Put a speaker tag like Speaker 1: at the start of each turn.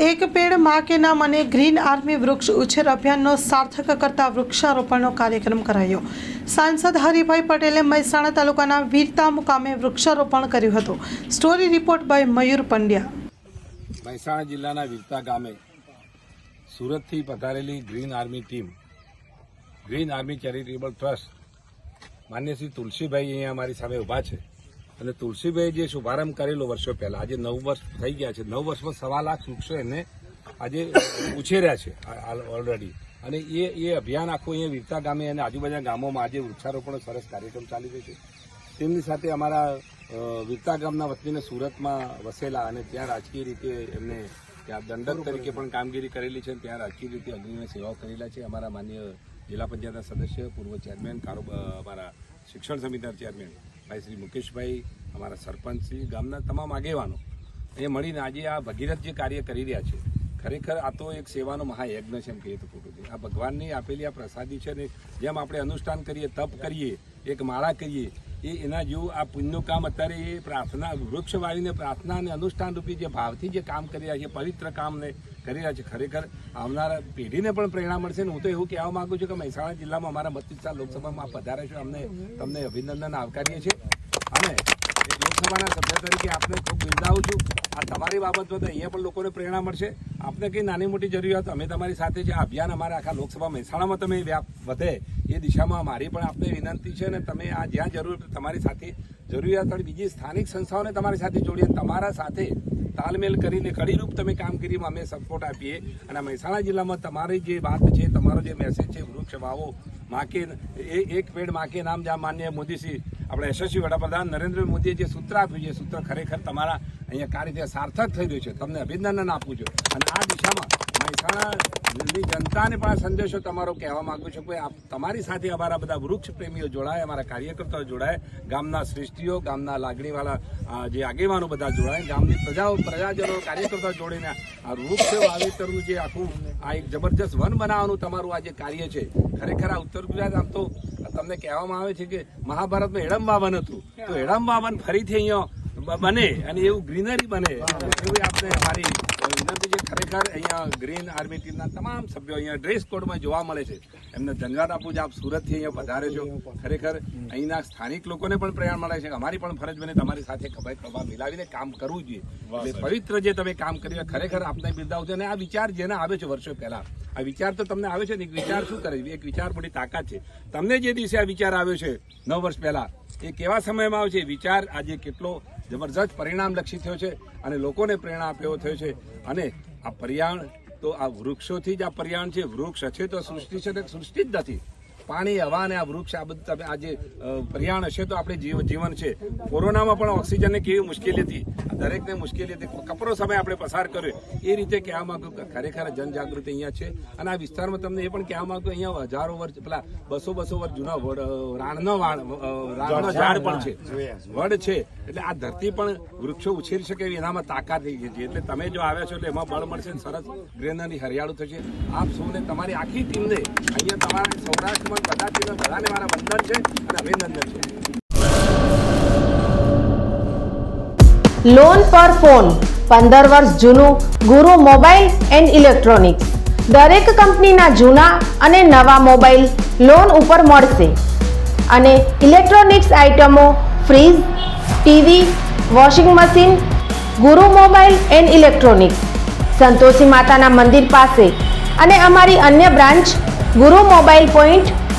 Speaker 1: એક પેડ મા કે નામ અને ગ્રીન આર્મી વૃક્ષ ઉછેર અભિયાનનો સાર્થક કરતા વૃક્ષારોપણનો કાર્યક્રમ કરાયો. સાંસદ હરિભાઈ પટેલે મહેસાણા તાલુકાના વીરતા મુકામે વૃક્ષારોપણ કર્યું હતું. Story report by Mayur Pandya.
Speaker 2: Mehsana જિલ્લાના વીરતા ગામે સુરતથી પધારેલી green army team, green army charitable trust, માન્ય શ્રી તુલસીભાઈ અહીંયા અમારી સામે ઊભા છે. અને તુલસીભાઈ જે શુભારંભ કરેલો વર્ષો પહેલા આજે નવ વર્ષ થઈ ગયા છે નવ વર્ષમાં સવા લાખ વૃક્ષો એને આજે ઉછેર્યા છે ઓલરેડી અને એ એ અભિયાન આખું અહીંયા વીરતા ગામે અને આજુબાજુના ગામોમાં આજે વૃક્ષારોપણનો સરસ કાર્યક્રમ ચાલી રહ્યો છે. તેમની સાથે અમારા વીરતા ગામના વતનીને સુરતમાં વસેલા અને ત્યાં રાજકીય રીતે એમને ત્યાં દંડક તરીકે પણ કામગીરી કરેલી છે અને ત્યાં રાજકીય રીતે અગ્નિને સેવાઓ કરેલા છે. અમારા માન્ય જિલ્લા પંચાયતના સદસ્ય પૂર્વ ચેરમેન કારોબાર અમારા શિક્ષણ સમિતિના ચેરમેન ભાઈ શ્રી મુકેશભાઈ, અમારા સરપંચ ગામના તમામ આગેવાનો, એ મળીને આજે આ ભગીરથ જે કાર્ય કરી રહ્યા છે, ખરેખર આ તો એક સેવાનો મહાયજ્ઞ છે એમ કહીએ તો ખોટું છે. આ ભગવાનની આપેલી આ પ્રસાદી છે ને જેમ આપણે અનુષ્ઠાન કરીએ, તપ કરીએ, એક માળા કરીએ એ એના જેવું આ પુણ્યનું કામ અત્યારે એ પ્રાર્થના, વૃક્ષ વાવીને પ્રાર્થના અને અનુષ્ઠાન રૂપી જે ભાવથી જે કામ કરી રહ્યા છે, પવિત્ર કામને કરી રહ્યા છે, ખરેખર આવનારા પેઢીને પણ પ્રેરણા મળશે ને હું તો એવું કહેવા માંગુ છું કે મહેસાણા જિલ્લામાં અમારા મત વિસ્તાર લોકસભામાં પધારે છે, અમને તમને અભિનંદન આવકારીએ છીએ. અને લોકસભાના સભ્ય તરીકે આપને ખૂબ બિરદાવું છું. આ તમારી બાબત તો અહીંયા પણ લોકોને પ્રેરણા મળશે. આપને કંઈ નાની મોટી જરૂરિયાત? અમે તમારી સાથે જે અભિયાન અમારા આખા લોકસભા મહેસાણામાં તમે વ્યાપ વધે એ દિશામાં મારી પણ આપને વિનંતી છે અને તમે આ જ્યાં જરૂર તમારી સાથે જરૂરિયાત હોય બીજી સ્થાનિક સંસ્થાઓને તમારી સાથે જોડીએ તમારા સાથે તાલમેલ કરીને કડીરૂપ તમે કામગીરીમાં અમે સપોર્ટ આપીએ અને મહેસાણા જિલ્લામાં તમારી જે વાત છે, તમારો જે મેસેજ છે, વૃક્ષ વાવો, માકે એક પેડ માકે નામ જ્યાં માન્ય મોદીશ્રી આપણે યશસ્વી વડાપ્રધાન નરેન્દ્ર મોદીએ જે સૂત્ર આપ્યું છે સૂત્ર ખરેખર તમારા અહીંયા કાર્ય સાર્થક થઈ રહ્યું છે, તમને અભિનંદન આપું છું. અને આ દિશામાં મહેસાણાની જનતાને પણ સંદેશો તમારો કહેવા માંગુ છું કે તમારી સાથે અમારા બધા વૃક્ષ પ્રેમીઓ જોડાય, અમારા કાર્યકર્તાઓ જોડાય, ગામના શ્રેષ્ઠીઓ ગામના લાગણીવાળા જે આગેવાનો બધા જોડાય, ગામની પ્રજાઓ, પ્રજાજનો, કાર્યકર્તાઓ જોડીને આ વૃક્ષ વાવેતરનું જે આખું આ એક જબરજસ્ત વન બનાવવાનું તમારું આ જે કાર્ય છે, ખરેખર આ ઉત્તર ગુજરાત આમ તો તમને કહેવામાં આવે છે કે મહાભારતમાં હેડમ બાબન હતું. તો હેડમ બાબન ફરીથી અહીંયા બને અને એવું ગ્રીનરી બને. એવી આપણે અમારી વિનંતી છે ખરેખર અહીંયા ગ્રીન આર્મી ટીમના તમામ સભ્યો અહીંયા ડ્રેસ કોડમાં જોવા મળે છે. એમને ધન્યવાદ આપું છું આપ સુરતથી અહીંયા પધારે છો. ખરેખર અહીંના સ્થાનિક લોકોને પણ પ્રેરણા મળે છે. કે અમારી પણ ફરજ બને તમારી સાથે ખભે ખભા મિલાવીને કામ કરવું જોઈએ. પવિત્ર જે તમે કામ કર્યું ખરેખર આપને બિરદાવ છે. અને આ વિચાર જેને આવે છે વર્ષો પહેલા. આ વિચાર તો તમને આવે છે ને? એક વિચાર શું કરે છે? એક વિચાર મોટી તાકાત છે. તમને જે દિવસે આ વિચાર આવ્યો છે નવ વર્ષ પહેલા એ કેવા સમયમાં આવ્યો છે વિચાર આજે કેટલો જબરજસ્ત પરિણામલક્ષી થયો છે અને લોકોને પ્રેરણા આપ્યો થયો છે. અને આ પર્યાવરણ, તો આ વૃક્ષોથી જ આ પર્યાવરણ છે. વૃક્ષ છે તો સૃષ્ટિ છે ને સૃષ્ટિ જ નથી. પાણી હવા અને આ વૃક્ષ આ બધું તમે આજે પર્યાવરણ હશે તો આપણે જીવ- જીવન છે. કોરોનામાં પણ ઓક્સિજનની કેવી મુશ્કેલી હતી? દરેકને મુશ્કેલી હતી. કપરો સમય આપણે પસાર કર્યો. એ રીતે કહેવા માંગુ ખરેખર જનજાગૃતિ અહીંયા છે. અને આ વિસ્તારમાં તમને એ પણ કહેવા માંગુ અહીંયા હજારો વર્ષ પેલા બસો બસો વર્ષ જૂના વડ રાણનો રાણનો ઝાડ પણ છે. વડ છે. એટલે આ ધરતી પણ વૃક્ષો ઉછેરી શકે એવી એનામાં તાકાત થઈ ગઈ છે. એટલે તમે જો આવ્યા છો એટલે એમાં બળ મળશે સરસ ગ્રેનરી હરિયાળું થશે. આપ સૌને તમારી આખી ટીમને અહીંયા તમારા સૌરાષ્ટ્રમાં બધા બધાને મારા વંદન છે અને અભિનંદન છે.
Speaker 3: લોન પર ફોન પંદર વર્ષ જૂનું, ગુરુ મોબાઈલ એન્ડ ઇલેક્ટ્રોનિક્સ. દરેક કંપનીના જૂના અને નવા મોબાઈલ લોન ઉપર મળશે. અને ઇલેક્ટ્રોનિક્સ આઇટમો fridge, TV, washing machine, Guru mobile and electronics. Santoshi માતાના મંદિર પાસે. અને અમારી અન્ય branch, Guru mobile point